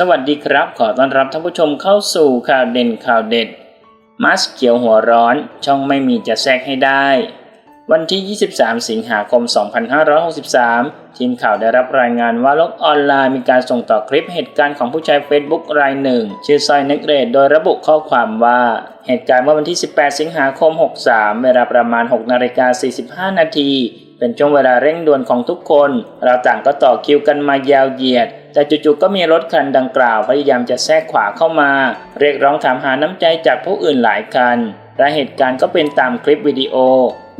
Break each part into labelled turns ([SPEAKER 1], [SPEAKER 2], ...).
[SPEAKER 1] สวัสดีครับ ขอต้อนรับท่านผู้ชมเข้าสู่ข่าวเด่นข่าวเด็ด มัสเขียวหัวร้อนช่องไม่มีจะแทรกให้ได้ วันที่ 23 สิงหาคม 2563 ทีมข่าวได้รับรายงานว่าโลกออนไลน์มีการส่งต่อคลิปเหตุการณ์ของผู้ใช้ Facebook รายหนึ่ง ชื่อซอยเนกเรดโดยระบุข้อความว่า เหตุการณ์เมื่อวันที่ 18 สิงหาคม 63 เวลาประมาณ 6 นาฬิกา45 นาทีเป็นช่วงเวลาเร่งด่วนของทุกคน เราต่างก็ต่อคิวกันมายาวเหยียด แต่จู่ๆก็มีรถคันดังกล่าวพยายามจะแทรกขวาเข้ามา เรียกร้องถามหาน้ำใจจากผู้อื่นหลายคันและเหตุการณ์ก็เป็นตามคลิปวิดีโอ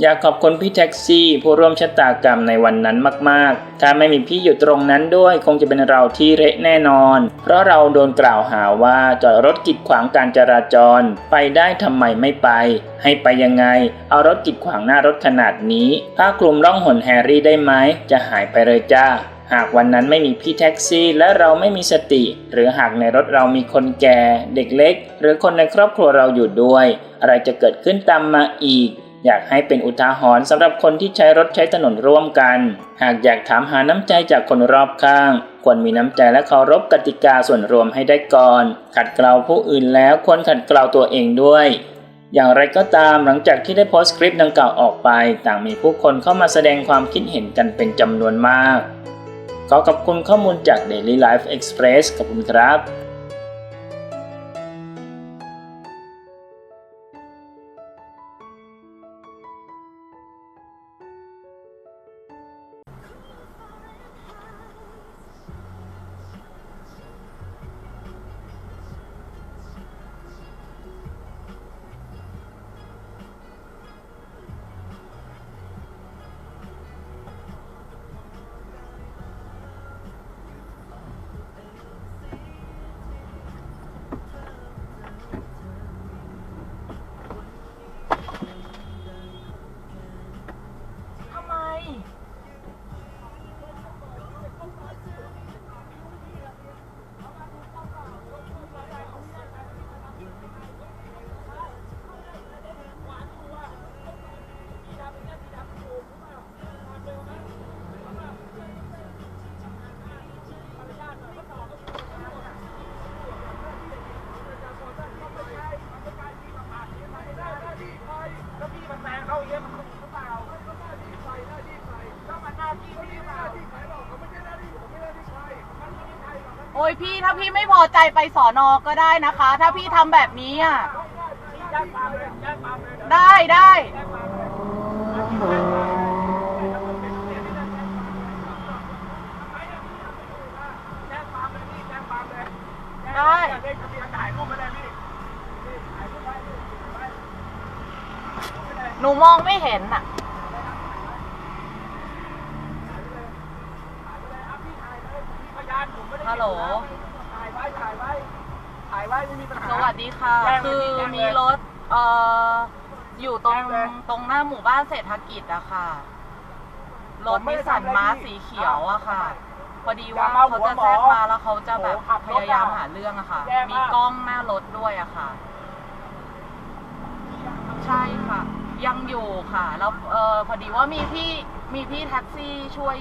[SPEAKER 1] อยากขอบคุณพี่แท็กซี่ ผู้ร่วมชะตากรรมในวันนั้นมากๆ ถ้าไม่มีพี่อยู่ตรงนั้นด้วยคงจะเป็นเราที่เละแน่นอน เพราะเราโดนกล่าวหาว่าจอดรถกีดขวางการจราจร ไปได้ทำไมไม่ไป ให้ไปยังไง เอารถกีดขวางหน้ารถขนาดนี้ผ้าคลุมร่องหนแฮร์รี่ได้ไหมจะหายไปเลยจ้า หากวันนั้นไม่มีพี่แท็กซี่ และเราไม่มีสติ หรือหากในรถเรามีคนแก่ เด็กเล็ก หรือคนในครอบครัวเราอยู่ด้วย อะไรจะเกิดขึ้นตามมาอีก อยากให้เป็นอุทาหรณ์สำหรับคนที่ใช้รถใช้ถนนร่วมกัน หากอยากถามหาน้ำใจจากคนรอบข้าง ควรมีน้ำใจและเคารพกติกาส่วนรวมให้ได้ก่อน ขัดเกลาผู้อื่นแล้วควรขัดเกลาตัวเองด้วยอย่างไรก็ตามหลังจากที่ได้โพสต์คลิปดังกล่าวออกไป ต่างมีผู้คนเข้ามาแสดงความคิดเห็นกันเป็นจำนวนมาก ขอขอบคุณข้อมูลจาก Daily Life Express ขอบคุณครับ
[SPEAKER 2] โอ้ยพี่ถ้าพี่ไม่พอใจไปสอนอก็ได้นะคะ ถ้าพี่ทำแบบนี้อะ
[SPEAKER 3] แจ้งความเลยแจ้งความเลยเดี๋ยว
[SPEAKER 2] ได้ได้
[SPEAKER 3] แจ้งความเลยแจ้งความเลยพี่แจ้งความเลยเลขทะเบียนถ่ายรูปมาเลยพี่นี่ถ่ายรูปไว้พี่ไว้
[SPEAKER 2] หนูมองไม่เห็นอะ
[SPEAKER 3] พยานผมไม่ได้
[SPEAKER 2] ฮัลโหล
[SPEAKER 3] ถ่ายไว้ ถ่ายไว้ ถ่ายไว้ไม่มีปัญหา
[SPEAKER 2] สวัสดีค่ะ
[SPEAKER 3] แจ้งเลย
[SPEAKER 2] คือ
[SPEAKER 3] แจ้งเลย
[SPEAKER 2] มีรถเอ่ออยู่ตรง
[SPEAKER 3] แจ้งเลย
[SPEAKER 2] ตรงหน้าหมู่บ้านเศรษฐกิจอะค่ะ รถ
[SPEAKER 3] ผมไม่
[SPEAKER 2] นิ
[SPEAKER 3] ได้
[SPEAKER 2] สสัน
[SPEAKER 3] ทำอะไร
[SPEAKER 2] ม้า
[SPEAKER 3] พี่
[SPEAKER 2] สีเขียวอะค่ะ พอดีว่า
[SPEAKER 3] อย่ามา
[SPEAKER 2] เขา
[SPEAKER 3] หัว
[SPEAKER 2] จะ
[SPEAKER 3] หมอ
[SPEAKER 2] แทรกมาแล้วเขาจะแบบ
[SPEAKER 3] โอ้ขับ
[SPEAKER 2] พ
[SPEAKER 3] รถ
[SPEAKER 2] ยายาม
[SPEAKER 3] อะ
[SPEAKER 2] หาเรื่องอะค่ะ
[SPEAKER 3] แย่
[SPEAKER 2] มี
[SPEAKER 3] มาก
[SPEAKER 2] กล้องหน้ารถด้วยอะค่ะ ใช่ค่ะ ยังอยู่ค่ะ แล้วเออพอดีว่ามีพี่มีพี่แท็กซี่ช่วย